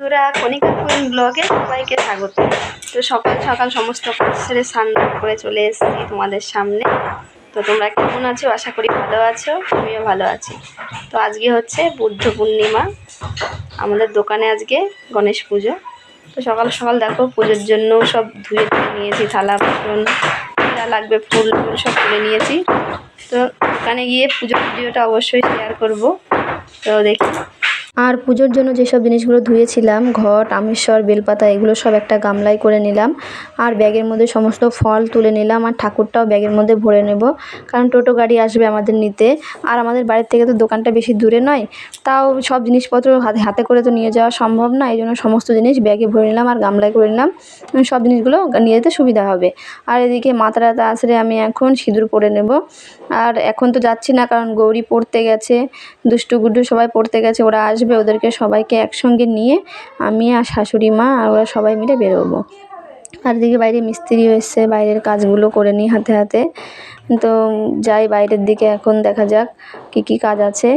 বন্ধুরা, কণিকা কুইন ব্লগে সবাইকে স্বাগত। তো সকাল সকাল সমস্ত কাজ সেরে স্নান করে চলে এসেছি তোমাদের সামনে। তো তোমরা কেমন আছো? আশা করি ভালো আছো, আমিও ভালো আছি। তো আজকে হচ্ছে বুদ্ধ পূর্ণিমা, আমাদের দোকানে আজকে গণেশ পুজো। তো সকাল সকাল দেখো, পুজোর জন্য সব ধুয়ে ধুয়ে নিয়েছি, থালা বাসন, যা লাগবে, ফুল টুল সব তুলে নিয়েছি। তো দোকানে গিয়ে পুজো ভিডিওটা অবশ্যই শেয়ার করব। তো দেখি আর পুজোর জন্য যেসব জিনিসগুলো ধুয়েছিলাম, ঘট আমেশ্বর বেলপাতা, এগুলো সব একটা গামলায় করে নিলাম। আর ব্যাগের মধ্যে সমস্ত ফল তুলে নিলাম আর ঠাকুরটাও ব্যাগের মধ্যে ভরে নেব। কারণ টোটো গাড়ি আসবে আমাদের নিতে। আর আমাদের বাড়ির থেকে তো দোকানটা বেশি দূরে নয়, তাও সব জিনিসপত্র হাতে হাতে করে তো নিয়ে যাওয়া সম্ভব না। এই জন্য সমস্ত জিনিস ব্যাগে ভরে নিলাম আর গামলায় করে নিলাম। সব জিনিসগুলো নিয়ে যেতে সুবিধা হবে। আর এদিকে মাথাটা আসলে আমি এখন সিঁদুর পরে নেব। আর এখন তো যাচ্ছি না কারণ গৌরী পড়তে গেছে, দুষ্টু গুড্ডু সবাই পড়তে গেছে, ওরা আসবে। ওদেরকে সবাইকে একসঙ্গে নিয়ে আমি আর শাশুড়ি মা আর ওরা সবাই মিলে বেরোবো। আর এদিকে বাইরে মিস্ত্রিও এসছে, বাইরের কাজগুলো করে নিই হাতে হাতে। তো যাই বাইরের দিকে, এখন দেখা যাক কী কী কাজ আছে।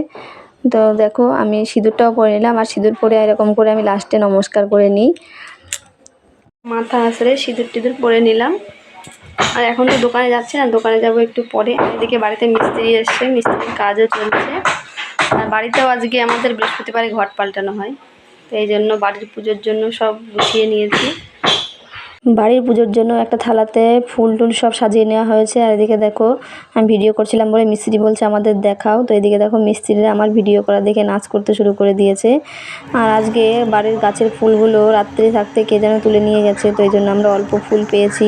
তো দেখো, আমি সিঁদুরটাও পরে নিলাম। আর সিঁদুর পরে এরকম করে আমি লাস্টে নমস্কার করে নিই। মাথা আসরে সিঁদুর টিঁদুর পরে নিলাম। আর এখন তো দোকানে যাচ্ছি না, দোকানে যাব একটু পরে। এদিকে বাড়িতে মিস্ত্রি এসছে, মিস্ত্রির কাজও চলছে। বাড়িতেও আজকে আমাদের বৃহস্পতিবারে ঘট পাল্টানো হয়। তো এই জন্য বাড়ির পুজোর জন্য সব গুছিয়ে নিয়েছি। বাড়ির পুজোর জন্য একটা থালাতে ফুল টুল সব সাজিয়ে নেওয়া হয়েছে। আর এদিকে দেখো, আমি ভিডিও করছিলাম বলে মিস্ত্রি বলছে আমাদের দেখাও। তো এদিকে দেখো মিস্ত্রিরা আমার ভিডিও করা দেখে নাচ করতে শুরু করে দিয়েছে। আর আজকে বাড়ির গাছের ফুলগুলো রাত্রি থাকতে কে যেন তুলে নিয়ে গেছে, তো এই জন্য আমরা অল্প ফুল পেয়েছি।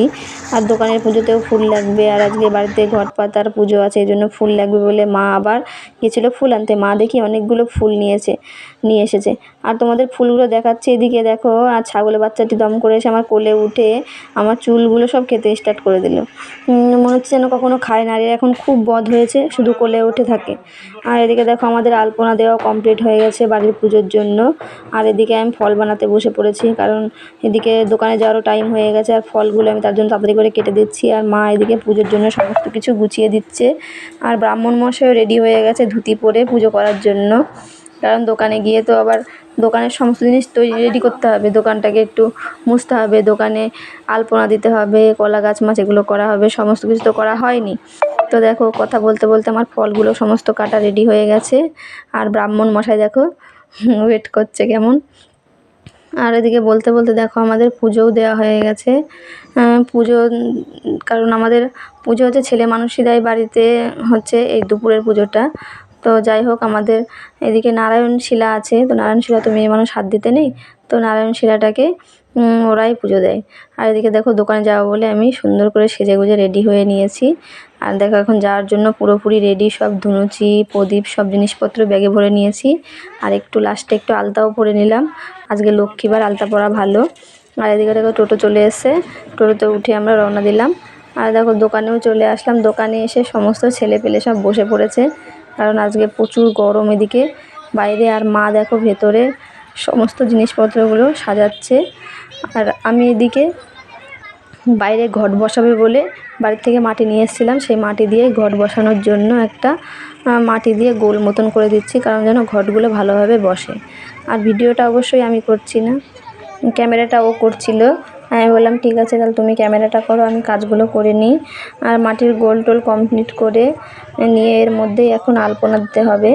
আর দোকানের পুজোতেও ফুল লাগবে। আর আজকে বাড়িতে ঘট পাতার পুজো আছে, এই জন্য ফুল লাগবে বলে মা আবার গেছিল ফুল আনতে। মা দেখি অনেকগুলো ফুল নিয়েছে, নিয়ে এসেছে। আর তোমাদের ফুলগুলো দেখাচ্ছে। এদিকে দেখো, আর ছাগলের বাচ্চাটি দম করে এসে আমার কোলে উঠে আমার চুলগুলো সব খেতে স্টার্ট করে দিল। মনে হচ্ছে যেন কখনো খায় না। এখন খুব বধ হয়েছে, শুধু কোলে উঠে থাকে। আর এদিকে দেখো আমাদের আলপনা দেওয়া কমপ্লিট হয়ে গেছে বাড়ির পুজোর জন্য। আর এদিকে আমি ফল বানাতে বসে পড়েছি, কারণ এদিকে দোকানে যাওয়ারও টাইম হয়ে গেছে। আর ফলগুলো আমি তার জন্য তাড়াতাড়ি করে কেটে দিচ্ছি। আর মা এদিকে পুজোর জন্য সমস্ত কিছু গুছিয়ে দিচ্ছে। আর ব্রাহ্মণ মশাইও রেডি হয়ে গেছে ধুতি পরে পুজো করার জন্য। কারণ দোকানে গিয়ে তো আবার দোকানের সমস্ত জিনিস তৈরি রেডি করতে হবে। দোকানটাকে একটু মুছতে হবে, দোকানে আলপনা দিতে হবে, কলা গাছ মাছ এগুলো করা হবে, সমস্ত কিছু তো করা হয়নি। তো দেখো, কথা বলতে বলতে আমার ফলগুলো সমস্ত কাটা রেডি হয়ে গেছে। আর ব্রাহ্মণ মশাই দেখো ওয়েট করছে কেমন। আর এদিকে বলতে বলতে দেখো, আমাদের পুজোও দেওয়া হয়ে গেছে। পুজো, কারণ আমাদের পুজো হচ্ছে ছেলে মানুষই দেয় বাড়িতে হচ্ছে এই দুপুরের পুজোটা। তো যাই হোক, আমাদের এদিকে নারায়ণ শিলা আছে। তো নারায়ণ শিলা তো মেয়ে মানুষ হাত দিতে নেই। তো নারায়ণ শিলাটাকে ওরাই পুজো দেয়। আর এদিকে দেখো, দোকানে যাব বলে আমি সুন্দর করে সেজে গুজে রেডি হয়ে নিয়েছি। আর দেখো, এখন যাওয়ার জন্য পুরোপুরি রেডি সব ধুনুচি, প্রদীপ, সব জিনিসপত্র ব্যাগে ভরে নিয়েছি। আর একটু লাস্টে একটু আলতাও পরে নিলাম। আজকে লক্ষ্মীবার, আলতা পরা ভালো। আর এদিকে দেখো, টোটো চলে এসে টোটোতে উঠে আমরা রওনা দিলাম। আর দেখো, দোকানেও চলে আসলাম। দোকানে এসে সমস্ত ছেলে পেলে সব বসে পড়েছে। কারণ আজকে প্রচুর গরম এদিকে। বাইরে আর মা দেখো ভেতরে সমস্ত জিনিসপত্রগুলো সাজাচ্ছে। আর আমি এদিকে বাইরে ঘট বসাবে বলে বাড়ির থেকে মাটি নিয়ে এসেছিলাম। সেই মাটি দিয়ে ঘট বসানোর জন্য একটা মাটি দিয়ে গোল মতন করে দিচ্ছি কারণ যেন ঘটগুলো ভালোভাবে বসে। আর ভিডিওটা অবশ্যই আমি করছি না। ক্যামেরাটা ও করছিল। আমি বললাম, ঠিক আছে, তাহলে তুমি ক্যামেরাটা করো, আমি কাজগুলো করে নিই। আর মাটির গোল টোল কমপ্লিট করে নিয়ে এর মধ্যেই এখন আলপনা দিতে হবে।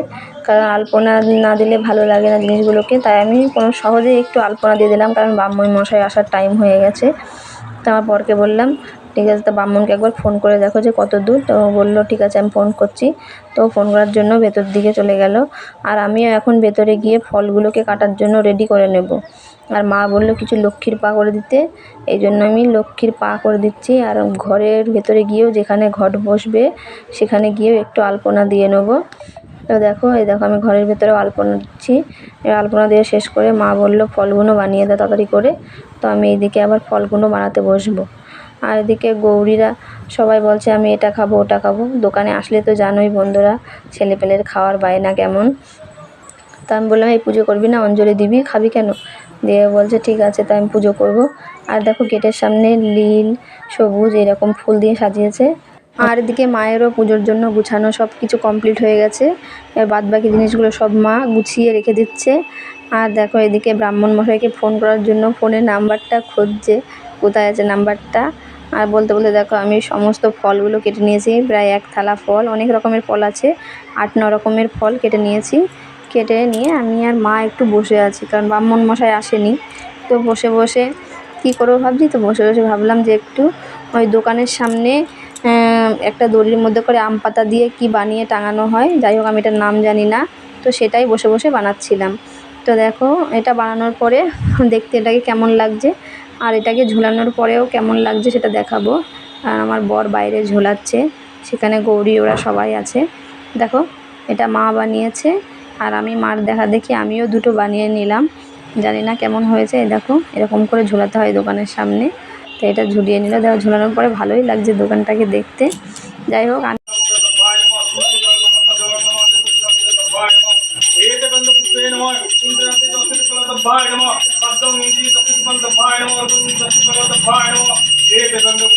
কারণ আলপনা না দিলে ভালো লাগে না জিনিসগুলোকে। তাই আমি কোনো সহজেই একটু আলপনা দিয়ে দিলাম, কারণ ব্রাহ্মণ মশাই আসার টাইম হয়ে গেছে। তো আমার বরকে বললাম, ঠিক আছে, তো ব্রাহ্মণকে একবার ফোন করে দেখো যে কত দূর। তো বলল, ঠিক আছে, আমি ফোন করছি। তো ফোন করার জন্য ভেতর দিকে চলে গেল। আর আমিও এখন ভেতরে গিয়ে ফলগুলোকে কাটার জন্য রেডি করে নেব। আর মা বলল কিছু লক্ষ্মীর পা করে দিতে। এই জন্য আমি লক্ষ্মীর পা করে দিচ্ছি। আর ঘরের ভেতরে গিয়েও যেখানে ঘট বসবে, সেখানে গিয়েও একটু আলপনা দিয়ে নেব। তো দেখো, এই দেখো, আমি ঘরের ভেতরেও আলপনা দিচ্ছি। আলপনা দিয়ে শেষ করে মা বলল ফলগুলো বানিয়ে দাও তাড়াতাড়ি করে। তো আমি এইদিকে আবার ফলগুলো বানাতে বসবো। আর এদিকে গৌরীরা সবাই বলছে, আমি এটা খাব, ওটা খাব। দোকানে আসলে তো জানোই বন্ধুরা, ছেলেপেলের খাওয়ার বায়না কেমন। তা আমি বললাম, এই পুজো করবি না? অঞ্জলি দিবি? খাবি কেন? দিয়ে বলছে, ঠিক আছে, তাই আমি পুজো করব। আর দেখো গেটের সামনে নীল সবুজ, এরকম ফুল দিয়ে সাজিয়েছে। আর এদিকে মায়েরও পুজোর জন্য গুছানো সব কিছু কমপ্লিট হয়ে গেছে। বাদ বাকি জিনিসগুলো সব মা গুছিয়ে রেখে দিচ্ছে। আর দেখো এদিকে ব্রাহ্মণ মশাইকে ফোন করার জন্য ফোনের নাম্বারটা খুঁজছে, কোথায় আছে নাম্বারটা? আর বলতে বলতে দেখো, আমি সমস্ত ফলগুলো কেটে নিয়েছি, প্রায় এক থালা ফল, অনেক রকমের ফল আছে, আট, ন রকমের ফল কেটে নিয়েছি। কেটে নিয়ে আমি আর মা একটু বসে আছি, কারণ ব্রাহ্মণ মশাই আসেনি। তো বসে বসে কী করব ভাবছি? তো বসে বসে ভাবলাম যে একটু ওই দোকানের সামনে একটা দড়ির মধ্যে করে আম পাতা দিয়ে কি বানিয়ে টাঙানো হয়, যাই হোক আমি এটার নাম জানি না। তো সেটাই বসে বসে বানাচ্ছিলাম। তো দেখো, এটা বানানোর পরে দেখতে এটাকে কেমন লাগছে, আর এটাকে ঝুলানোর পরেও কেমন লাগছে সেটা দেখাবো। আর আমার বর বাইরে ঝোলাচ্ছে, সেখানে গৌরী, ওরা সবাই আছে। দেখো, এটা মা বানিয়েছে। আর আমি মার দেখা দেখি আমিও দুটো বানিয়ে নিলাম। জানি না কেমন হয়েছে দেখো, এরকম করে ঝোলাতে হয় দোকানের সামনে। তো এটা ঝুলিয়ে নিল। দেখো, ঝোলানোর পরে ভালোই লাগছে দোকানটাকে দেখতে। যাই হোক, আমি ఓం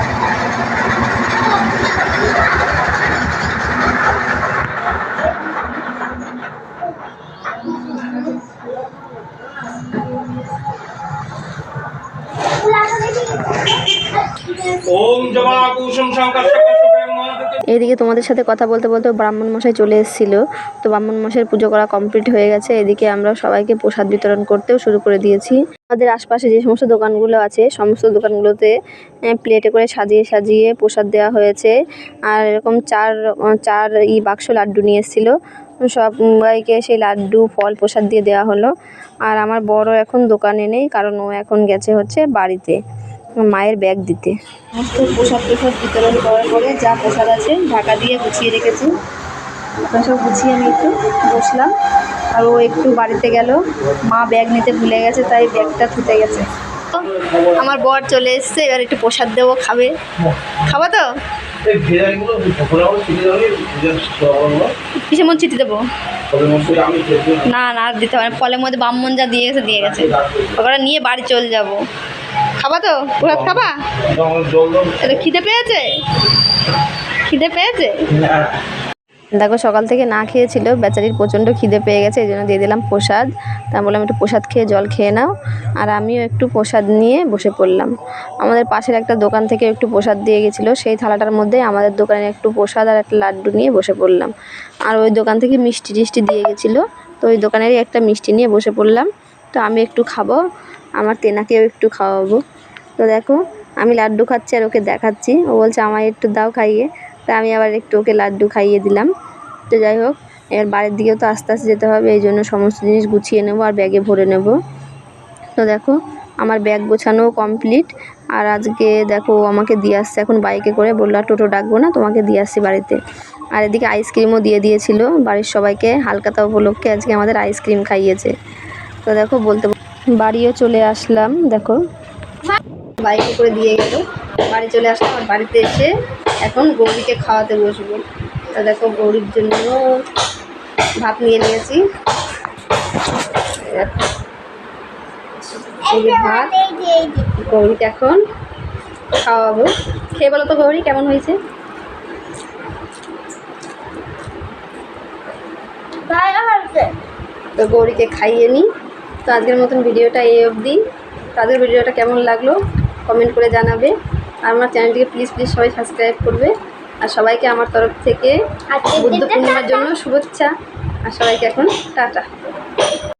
এদিকে তোমাদের সাথে কথা বলতে বলতে ব্রাহ্মণ মশাই চলে এসেছিল। তো ব্রাহ্মণ মশাইয়ের পুজো করা কমপ্লিট হয়ে গেছে। এদিকে আমরা সবাইকে প্রসাদ বিতরণ করতেও শুরু করে দিয়েছি। আমাদের আশপাশে যে সমস্ত দোকানগুলো আছে, সমস্ত দোকানগুলোতে প্লেটে করে সাজিয়ে সাজিয়ে প্রসাদ দেওয়া হয়েছে। আর এরকম চার চার ই বাক্স লাড্ডু নিয়ে এসেছিল। সবাইকে সেই লাড্ডু, ফল, প্রসাদ দিয়ে দেওয়া হলো। আর আমার বড় এখন দোকানে নেই, কারণ ও এখন গেছে হচ্ছে বাড়িতে মায়ের ব্যাগ দিতে। প্রসাদ প্রসাদ বিতরণ করার পরে যা প্রসাদ আছে ঢাকা দিয়ে গুছিয়ে রেখেছি। সব গুছিয়ে আমি একটু বসলাম। আর ও একটু বাড়িতে গেল। মা ব্যাগ নিতে ভুলে গেছে, তাই ব্যাগটা থুতে গেছে। আমার বর চলে এসছে, এবার একটু প্রসাদ দেবো, খাবে। খাব তো? কিসের মধ্যে চিঠি দেবো? না। না আর দিতে হবে না। ফলের মধ্যে ব্রাহ্মণ যা দিয়ে গেছে দিয়ে গেছে। ওটা নিয়ে বাড়ি চলে যাব। খাবা তো? প্রসাদ খাবা? জল দাও। এটা খিদে পেয়েছে? খিদে পেয়েছে? দেখো, সকাল থেকে না খেয়েছিল, বেচারির প্রচণ্ড খিদে পেয়ে গেছে, এই জন্য দিয়ে দিলাম প্রসাদ। তা বললাম, একটু প্রসাদ খেয়ে জল খেয়ে নাও। আর আমিও একটু প্রসাদ নিয়ে বসে পড়লাম। আমাদের পাশের একটা দোকান থেকে একটু প্রসাদ দিয়ে গেছিল, সেই থালাটার মধ্যে আমাদের দোকানে একটু প্রসাদ আর একটা লাড্ডু নিয়ে বসে পড়লাম। আর ওই দোকান থেকে মিষ্টি টিষ্টি দিয়ে গেছিল, তো ওই দোকানেরই একটা মিষ্টি নিয়ে বসে পড়লাম। তো আমি একটু খাব, আমার তেনাকেও একটু খাওয়াবো। তো দেখো, আমি লাড্ডু খাচ্ছি আর ওকে দেখাচ্ছি। ও বলছে, আমায় একটু দাও খাইয়ে। তা আমি আবার একটু ওকে লাড্ডু খাইয়ে দিলাম। তো যাই হোক, এবার বাড়ির দিকেও তো আস্তে আস্তে যেতে হবে এই জন্য সমস্ত জিনিস গুছিয়ে নেব আর ব্যাগে ভরে নেব। তো দেখো, আমার ব্যাগ গোছানো কমপ্লিট। আর আজকে দেখো আমাকে দিয়ে আসছে এখন বাইকে করে। বলল, আর টোটো ডাকবো না, তোমাকে দিয়ে আসছি বাড়িতে। আর এদিকে আইসক্রিমও দিয়ে দিয়েছিল। বাড়ির সবাইকে হালকাতা উপলক্ষে আজকে আমাদের আইসক্রিম খাইয়েছে। তো দেখো, বলতে বাড়িও চলে আসলাম, দেখো। বাইকে করে দিয়ে গেল। বাড়ি চলে আসলাম, আর বাড়িতে এসে এখন গৌরীকে খাওয়াতে বসবো। তা দেখো গৌরীর জন্য ভাত নিয়ে নিয়েছি। ভাত গৌরীকে এখন খাওয়াবো। খেয়ে বলো তো গৌরী কেমন হয়েছে। তো গৌরীকে খাইয়ে নিই। তো আজকের মতন ভিডিওটা এই অবধি। তাদের ভিডিওটা কেমন লাগল? কমেন্ট করে জানাবে। আমার চ্যানেলটিকে প্লিজ প্লিজ সবাই সাবস্ক্রাইব করবে। আর সবাইকে আমার তরফ থেকে বুদ্ধ পূর্ণিমার জন্য শুভেচ্ছা। আর সবাইকে এখন টাটা।